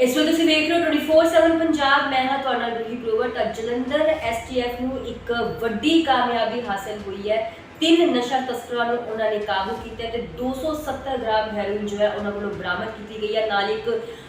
ਇਸ ਵੇਲੇ ਤੁਸੀਂ ਦੇਖ ਰਹੇ ਹੋ 24/7 ਪੰਜਾਬ, ਮੈਂ ਹਾਂ ਤੁਹਾਡਾ ਨਾਲ ਰੂਹੀ ਗਰੋਵਰ ਤਾਂ ਜਲੰਧਰ ਐਸਟੀਐਫ ਨੂੰ ਇੱਕ ਵੱਡੀ ਕਾਮਯਾਬੀ ਹਾਸਲ ਹੋਈ ਹੈ। ਤਿੰਨ ਨਸ਼ਾ ਤਸਕਰਾਂ ਨੂੰ ਉਹਨਾਂ ਨੇ ਕਾਬੂ ਕੀਤਾ ਹੈ ਤੇ 270 ਗ੍ਰਾਮ ਹੈਰੋਇਨ ਜੋ ਹੈ ਉਹਨਾਂ ਕੋਲੋਂ ਬਰਾਮਦ ਕੀਤੀ ਗਈ ਹੈ। ਨਾਲ ਇੱਕ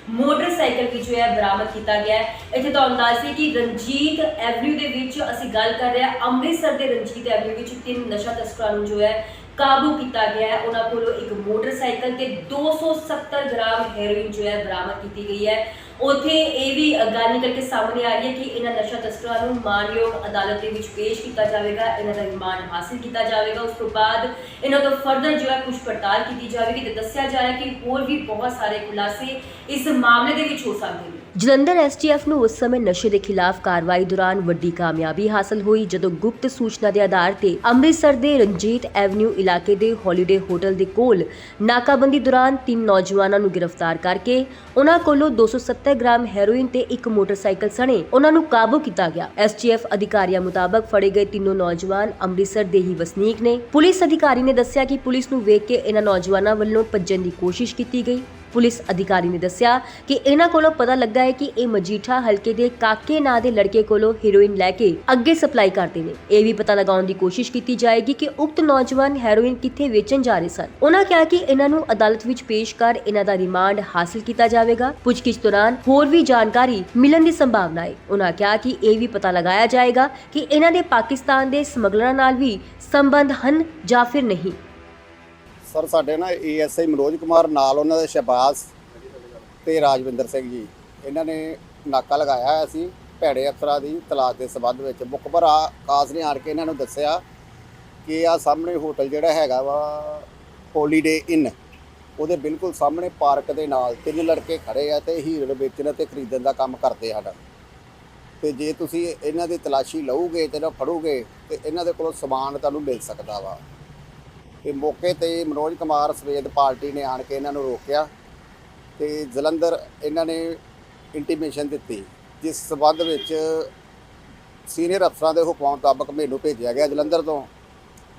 ਮੋਟਰਸਾਈਕਲ ਵੀ ਜੋ ਹੈ ਬਰਾਮਦ ਕੀਤਾ ਗਿਆ ਹੈ। ਇੱਥੇ ਤੁਹਾਨੂੰ ਦੱਸ ਕਿ ਰਣਜੀਤ ਐਵਨਿਊ ਦੇ ਵਿੱਚ ਅਸੀਂ ਗੱਲ ਕਰ ਰਹੇ ਹਾਂ। ਅੰਮ੍ਰਿਤਸਰ ਦੇ ਰਣਜੀਤ ਐਵਨਿਊ ਵਿੱਚ ਤਿੰਨ ਨਸ਼ਾ ਤਸਕਰਾਂ ਨੂੰ ਜੋ ਹੈ ਕਾਬੂ ਕੀਤਾ ਗਿਆ ਹੈ। ਉਹਨਾਂ ਕੋਲੋਂ ਇੱਕ ਮੋਟਰਸਾਈਕਲ ਤੇ 270 ਗ੍ਰਾਮ ਹੈਰੋਇਨ ਜੋ ਹੈ ਬਰਾਮਦ ਕੀਤੀ ਗਈ ਹੈ। ਉਥੇ ਇਹ ਵੀ ਗੱਲ ਨਿਕਲ ਸਾਹਮਣੇ ਆ ਰਹੀ ਹੈ ਕਿ ਇਹਨਾਂ ਨਸ਼ਾ ਤਸਕਰਾਂ ਨੂੰ ਮਾਨਯੋਗ ਅਦਾਲਤ ਦੇ ਵਿੱਚ ਪੇਸ਼ ਕੀਤਾ ਜਾਵੇਗਾ, ਇਹਨਾਂ ਦਾ ਰਿਮਾਂਡ ਹਾਸਲ ਕੀਤਾ ਜਾਵੇਗਾ। ਉਸ ਤੋਂ ਬਾਅਦ ਇਹਨਾਂ ਤੋਂ ਫਰਦਰ ਜੋ ਕੁਝ ਪੜਤਾਲ ਕੀਤੀ ਜਾਵੇਗੀ ਤੇ ਦੱਸਿਆ ਜਾ ਰਿਹਾ ਕਿ ਹੋਰ ਵੀ ਬਹੁਤ ਸਾਰੇ ਖੁਲਾਸੇ ਇਸ ਮਾਮਲੇ ਦੇ ਵਿੱਚ ਹੋ ਸਕਦੇ ਨੇ। ਜਲੰਧਰ ਐਸਟੀਐਫ ਨੂੰ ਉਸ ਸਮੇਂ ਨਸ਼ੇ ਦੇ ਖਿਲਾਫ ਕਾਰਵਾਈ ਦੌਰਾਨ ਵੱਡੀ ਕਾਮਯਾਬੀ ਹਾਸਲ ਹੋਈ, ਜਦੋਂ ਗੁਪਤ ਸੂਚਨਾ ਦੇ ਆਧਾਰ ਤੇ ਅੰਮ੍ਰਿਤਸਰ ਦੇ ਰਣਜੀਤ ਐਵਨਿਊ ਇਲਾਕੇ ਦੇ ਹੌਲੀਡੇ ਹੋਟਲ ਦੇ ਕੋਲ ਨਾਕਾਬੰਦੀ ਦੌਰਾਨ ਤਿੰਨ ਨੌਜਵਾਨਾਂ ਨੂੰ ਗ੍ਰਿਫਤਾਰ ਕਰਕੇ ਉਹਨਾਂ ਕੋਲੋਂ 270 ਗ੍ਰਾਮ ਹੈਰੋਇਨ ਤੇ ਇੱਕ ਮੋਟਰਸਾਈਕਲ ਸਣੇ, ਉਹਨਾਂ ਨੂੰ ਕਾਬੂ ਕੀਤਾ ਗਿਆ। ਐਸਟੀਐਫ ਅਧਿਕਾਰੀਆਂ ਮੁਤਾਬਕ ਫੜੇ ਗਏ ਤਿੰਨੋਂ ਨੌਜਵਾਨ ਅੰਮ੍ਰਿਤਸਰ ਦੇ ਹੀ ਵਸਨੀਕ ਨੇ। ਪੁਲਿਸ ਅਧਿਕਾਰੀ ਨੇ ਦੱਸਿਆ ਕਿ ਪੁਲਿਸ ਨੂੰ ਵੇਖ ਕੇ ਇਹਨਾਂ ਨੌਜਵਾਨਾਂ ਵੱਲੋਂ ਭੱਜਣ ਦੀ ਕੋਸ਼ਿਸ਼ ਕੀਤੀ ਗਈ। ਪੁਲਿਸ ਅਧਿਕਾਰੀ ਨੇ ਦੱਸਿਆ ਕਿ ਇਹਨਾਂ ਕੋਲੋਂ ਪਤਾ ਲੱਗਾ ਹੈ ਕਿ ਇਹ ਮਜੀਠਾ ਹਲਕੇ ਦੇ ਕਾਕੇ ਨਾਂ ਦੇ ਲੜਕੇ ਕੋਲੋਂ ਹੈਰੋਇਨ ਲੈ ਕੇ ਅੱਗੇ ਸਪਲਾਈ ਕਰਦੇ ਨੇ। ਇਹ ਵੀ ਪਤਾ ਲਗਾਉਣ ਦੀ ਕੋਸ਼ਿਸ਼ ਕੀਤੀ ਜਾਏਗੀ ਕਿ ਉਕਤ ਨੌਜਵਾਨ ਹੈਰੋਇਨ ਕਿੱਥੇ ਵੇਚਣ ਜਾ ਰਹੇ ਸਨ। ਉਹਨਾਂ ਕਿਹਾ ਕਿ ਇਹਨਾਂ ਨੂੰ ਅਦਾਲਤ ਵਿੱਚ ਪੇਸ਼ ਕਰ ਇਹਨਾਂ ਦਾ ਰਿਮਾਂਡ ਹਾਸਲ ਕੀਤਾ ਜਾਵੇਗਾ। ਪੁੱਛਗਿੱਛ ਦੌਰਾਨ ਹੋਰ ਵੀ ਜਾਣਕਾਰੀ ਮਿਲਣ ਦੀ ਸੰਭਾਵਨਾ ਹੈ। ਉਹਨਾਂ ਕਿਹਾ ਕਿ ਇਹ ਵੀ ਪਤਾ ਲਗਾਇਆ ਜਾਏਗਾ ਕਿ ਇਹਨਾਂ ਦੇ ਪਾਕਿਸਤਾਨ ਦੇ ਸਮਗਲਰਾਂ ਨਾਲ ਵੀ ਸੰਬੰਧ ਹਨ ਜਾਂ ਫਿਰ ਨਹੀਂ। ਸਰ, ਸਾਡੇ ਨਾ ਏਐਸਆਈ ਮਨੋਜ ਕੁਮਾਰ ਨਾਲ ਉਹਨਾਂ ਦੇ ਸ਼ਹਬਾਜ਼ ਤੇ ਰਾਜਵਿੰਦਰ ਸਿੰਘ ਜੀ। ਇਹਨਾਂ ਨੇ ਨਾਕਾ ਲਗਾਇਆ ਹੋਇਆ ਸੀ ਭੈੜੇ ਅਫਸਰਾਂ ਦੀ ਤਲਾਸ਼ ਦੇ ਸਬੰਧ ਵਿੱਚ। ਮੁਖਬਰ ਆ ਕਾਸ ਨੇ ਆਣ ਕੇ ਇਹਨਾਂ ਨੂੰ ਦੱਸਿਆ ਕਿ ਆ ਸਾਹਮਣੇ ਹੋਟਲ ਜਿਹੜਾ ਹੈਗਾ ਵਾ ਹੋਲੀਡੇ ਇਨ ਉਹਦੇ ਬਿਲਕੁਲ ਸਾਹਮਣੇ ਪਾਰਕ ਦੇ ਨਾਲ ਤਿੰਨ ਲੜਕੇ ਖੜੇ ਆ ਤੇ ਹੀਰਨ ਵੇਚਣ ਅਤੇ ਖਰੀਦਣ ਦਾ ਕੰਮ ਕਰਦੇ ਹਨ। ਤੇ ਜੇ ਤੁਸੀਂ ਇਹਨਾਂ ਦੀ ਤਲਾਸ਼ੀ ਲਓਗੇ ਤੇ ਨਾ ਫੜੋਗੇ ਤੇ ਇਹਨਾਂ ਦੇ ਕੋਲੋਂ ਸਮਾਨ ਤੁਹਾਨੂੰ ਮਿਲ ਸਕਦਾ ਵਾ। ਤੇ ਮੌਕੇ ਤੇ ਮਨੋਜ ਕੁਮਾਰ ਸਵੇਦ ਪਾਰਟੀ ਨੇ ਆਣ ਕੇ ਇਹਨਾਂ ਨੂੰ ਰੋਕਿਆ ਤੇ ਜਲੰਧਰ ਇਹਨਾਂ ਨੇ ਇੰਟੀਮੇਸ਼ਨ ਦਿੱਤੀ, ਜਿਸ ਸਬੰਧ ਵਿੱਚ ਸੀਨੀਅਰ ਅਫਸਰਾਂ ਦੇ ਹੁਕਮਾਂ ਮੁਤਾਬਕ ਮੈਨੂੰ ਭੇਜਿਆ ਗਿਆ ਜਲੰਧਰ ਤੋਂ,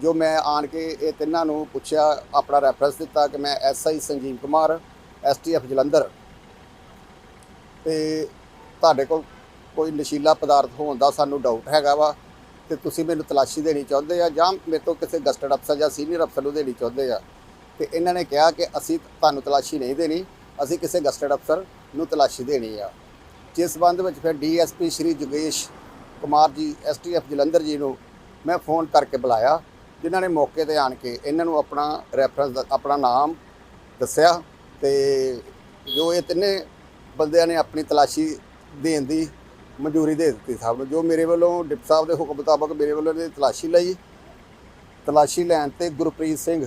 ਜੋ ਮੈਂ ਆਣ ਕੇ ਇਹ ਤਿੰਨਾਂ ਨੂੰ ਪੁੱਛਿਆ, ਆਪਣਾ ਰੈਫਰੈਂਸ ਦਿੱਤਾ ਕਿ ਮੈਂ ਐਸਆਈ ਸੰਜੀਵ ਕੁਮਾਰ ਐਸਟੀਐਫ ਜਲੰਧਰ। ਤੇ ਤੁਹਾਡੇ ਕੋਲ ਕੋਈ ਨਸ਼ੀਲਾ ਪਦਾਰਥ ਹੋਣ ਦਾ ਸਾਨੂੰ ਡਾਊਟ ਹੈਗਾ ਵਾ ਤੇ ਤੁਸੀਂ ਮੈਨੂੰ ਤਲਾਸ਼ੀ ਦੇਣੀ ਚਾਹੁੰਦੇ ਆ ਜਾਂ ਮੇਰੇ ਤੋਂ ਕਿਸੇ ਗਸਟਡ ਅਫਸਰ ਜਾਂ ਸੀਨੀਅਰ ਅਫਸਰ ਨੂੰ ਦੇਣੀ ਚਾਹੁੰਦੇ ਆ। ਤੇ ਇਹਨਾਂ ਨੇ ਕਿਹਾ ਕਿ ਅਸੀਂ ਤੁਹਾਨੂੰ ਤਲਾਸ਼ੀ ਨਹੀਂ ਦੇਣੀ, ਅਸੀਂ ਕਿਸੇ ਗਸਟਡ ਅਫਸਰ ਨੂੰ ਤਲਾਸ਼ੀ ਦੇਣੀ ਆ। ਜਿਸ ਸੰਬੰਧ ਵਿੱਚ ਫਿਰ ਡੀਐਸਪੀ ਸ਼੍ਰੀ ਜੁਗੇਸ਼ ਕੁਮਾਰ ਜੀ, ਐਸਟੀਐਫ ਜਲੰਧਰ ਜੀ ਨੂੰ ਮੈਂ ਫੋਨ ਕਰਕੇ ਬੁਲਾਇਆ, ਜਿਨ੍ਹਾਂ ਨੇ ਮੌਕੇ ਤੇ ਆਣ ਕੇ ਇਹਨਾਂ ਨੂੰ ਆਪਣਾ ਰੈਫਰੈਂਸ ਆਪਣਾ ਨਾਮ ਦੱਸਿਆ ਤੇ ਜੋ ਇਹ ਤਿੰਨੇ ਬੰਦਿਆਂ ਨੇ ਆਪਣੀ ਤਲਾਸ਼ੀ ਦੇਣ ਦੀ ਮਨਜ਼ੂਰੀ ਦੇ ਦਿੱਤੀ ਸਾਹਿਬ ਨੂੰ, ਜੋ ਮੇਰੇ ਵੱਲੋਂ ਡਿਪਟੀ ਸਾਹਿਬ ਦੇ ਹੁਕਮ ਮੁਤਾਬਕ ਮੇਰੇ ਵੱਲੋਂ ਇਹਦੀ ਤਲਾਸ਼ੀ ਲਈ, ਤਲਾਸ਼ੀ ਲੈਣ ਤੇ ਗੁਰਪ੍ਰੀਤ ਸਿੰਘ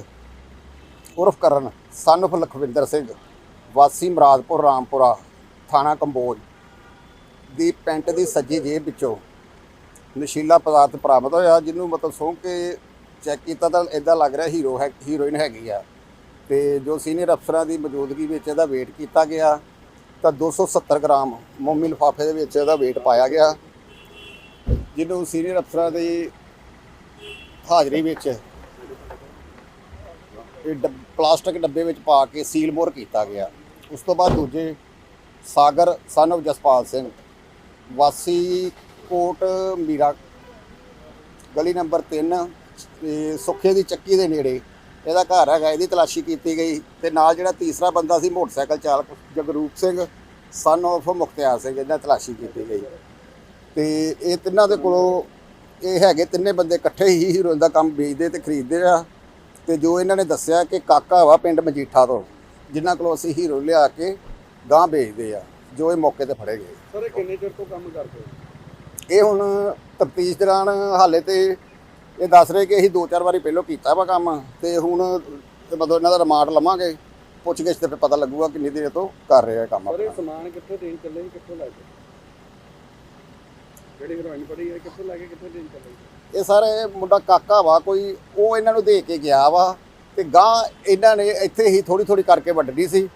ਉਰਫ ਕਰਨ ਸਨਫ ਲਖਵਿੰਦਰ ਸਿੰਘ, ਵਾਸੀ ਮਰਾਦਪੁਰ, ਰਾਮਪੁਰਾ, ਥਾਣਾ ਕੰਬੋਜ, ਦੀ ਪੈਂਟ ਦੀ ਸੱਜੀ ਜੇਬ ਵਿੱਚੋਂ ਨਸ਼ੀਲਾ ਪਦਾਰਥ ਬਰਾਮਦ ਹੋਇਆ, ਜਿਹਨੂੰ ਮਤਲਬ ਸੌਂ ਕੇ ਚੈੱਕ ਕੀਤਾ ਤਾਂ ਇਦਾਂ ਲੱਗ ਰਿਹਾ ਹੀਰੋ ਹੈ, ਹੀਰੋਇਨ ਹੈਗੀ ਆ, ਤੇ ਜੋ ਸੀਨੀਅਰ ਅਫਸਰਾਂ ਦੀ ਮੌਜੂਦਗੀ ਵਿੱਚ ਇਹਦਾ ਵੇਟ ਕੀਤਾ ਗਿਆ ਤਾਂ 270 ਗ੍ਰਾਮ ਮੋਮੀ ਲਿਫਾਫੇ ਦੇ ਵਿੱਚ ਇਹਦਾ weight ਪਾਇਆ ਗਿਆ। ਜਿਹਨੂੰ ਸੀਨੀਅਰ ਅਫਸਰਾਂ ਦੀ ਹਾਜ਼ਰੀ ਵਿੱਚ ਇਹ ਡੱਬ- ਪਲਾਸਟਿਕ ਡੱਬੇ ਵਿੱਚ ਪਾ ਕੇ ਸੀਲ ਮੋਰ ਕੀਤਾ ਗਿਆ। ਉਸ ਤੋਂ ਬਾਅਦ ਦੂਜੇ ਸਾਗਰ ਸਨ of ਜਸਪਾਲ ਸਿੰਘ, ਵਾਸੀ ਕੋਟ, ਮੀਰਾ, ਗਲੀ ਨੰਬਰ 3 ਸੁੱਖੇ ਦੀ ਚੱਕੀ ਦੇ ਨੇੜੇ ਇਹਦਾ ਘਰ ਹੈਗਾ ਇਹਦੀ ਤਲਾਸ਼ੀ ਕੀਤੀ ਗਈ। ਤੇ ਨਾਲ ਜਿਹੜਾ ਤੀਸਰਾ ਬੰਦਾ ਸੀ ਮੋਟਰਸਾਈਕਲ ਚਾਲਕ ਜਗਰੂਪ ਸਿੰਘ son of ਮੁਖਤਿਆਰ ਸਿੰਘ ਇਹਨਾਂ ਤਲਾਸ਼ੀ ਕੀਤੀ ਗਈ। ਤੇ ਇਹ ਤਿੰਨਾਂ ਦੇ ਕੋਲੋਂ ਇਹ ਹੈਗੇ ਤਿੰਨੇ ਬੰਦੇ ਇਕੱਠੇ ਹੀ ਹੀਰੋਇਨ ਦਾ ਕੰਮ ਵੇਚਦੇ ਤੇ ਖਰੀਦਦੇ ਆ। ਤੇ ਜੋ ਇਹਨਾਂ ਨੇ ਦੱਸਿਆ ਕਿ ਕਾਕਾ ਵਾ ਪਿੰਡ ਮਜੀਠਾ ਤੋਂ ਜਿਨ੍ਹਾਂ ਕੋਲੋਂ ਅਸੀਂ ਹੀਰੋ ਲਿਆ ਕੇ ਗਾਂ ਵੇਚਦੇ ਆ ਜੋ ਇਹ ਮੌਕੇ ਤੇ ਫੜੇ ਗਏ। ਸਰ ਇਹ ਕਿੰਨੇ ਚਿਰ ਤੋਂ ਕੰਮ ਕਰਦੇ ਇਹ ਹੁਣ ਤਫਤੀਸ਼ ਦੌਰਾਨ ਹਾਲੇ ਤੇ ਇਹ ਦੱਸ ਰਹੇ ਕਿ ਅਸੀਂ ਦੋ ਚਾਰ ਵਾਰੀ ਪਹਿਲਾਂ ਕੀਤਾ ਵਾ ਕੰਮ ਤੇ ਹੁਣ ਤੇ ਮਤਲਬ ਇਹਨਾਂ ਦਾ ਰਿਮਾਂਡ ਲਵਾਂਗੇ। ਪੁੱਛਗਿੱਛ ਤੇ ਫਿਰ ਪਤਾ ਲੱਗੂਗਾ ਕਿੰਨੀ ਦੇਰ ਤੋਂ ਕਰ ਰਹੇ ਕੰਮ ਆਪਣਾ। ਸਮਾਨ ਕਿੱਥੋਂ ਦੇਣ ਚੱਲੇ ਜੀ ਕਿੱਥੋਂ ਲੈ ਕੇ? ਜਿਹੜੀ ਹੀਰੋਇਨ ਪੜੀ ਹੈ ਕਿੱਥੋਂ ਲੈ ਕੇ ਕਿੱਥੋਂ ਦੇਣ ਚੱਲੇ ਜੀ? ਇਹ ਸਾਰੇ ਮੁੰਡਾ ਕਾਕਾ ਵਾ ਕੋਈ ਉਹ ਇਹਨਾਂ ਨੂੰ ਦੇ ਕੇ ਗਿਆ ਵਾ ਤੇ ਗਾਂ ਇਹਨਾਂ ਨੇ ਇੱਥੇ ਹੀ ਥੋੜੀ ਥੋੜੀ ਕਰਕੇ ਵੱਢਣੀ ਸੀ।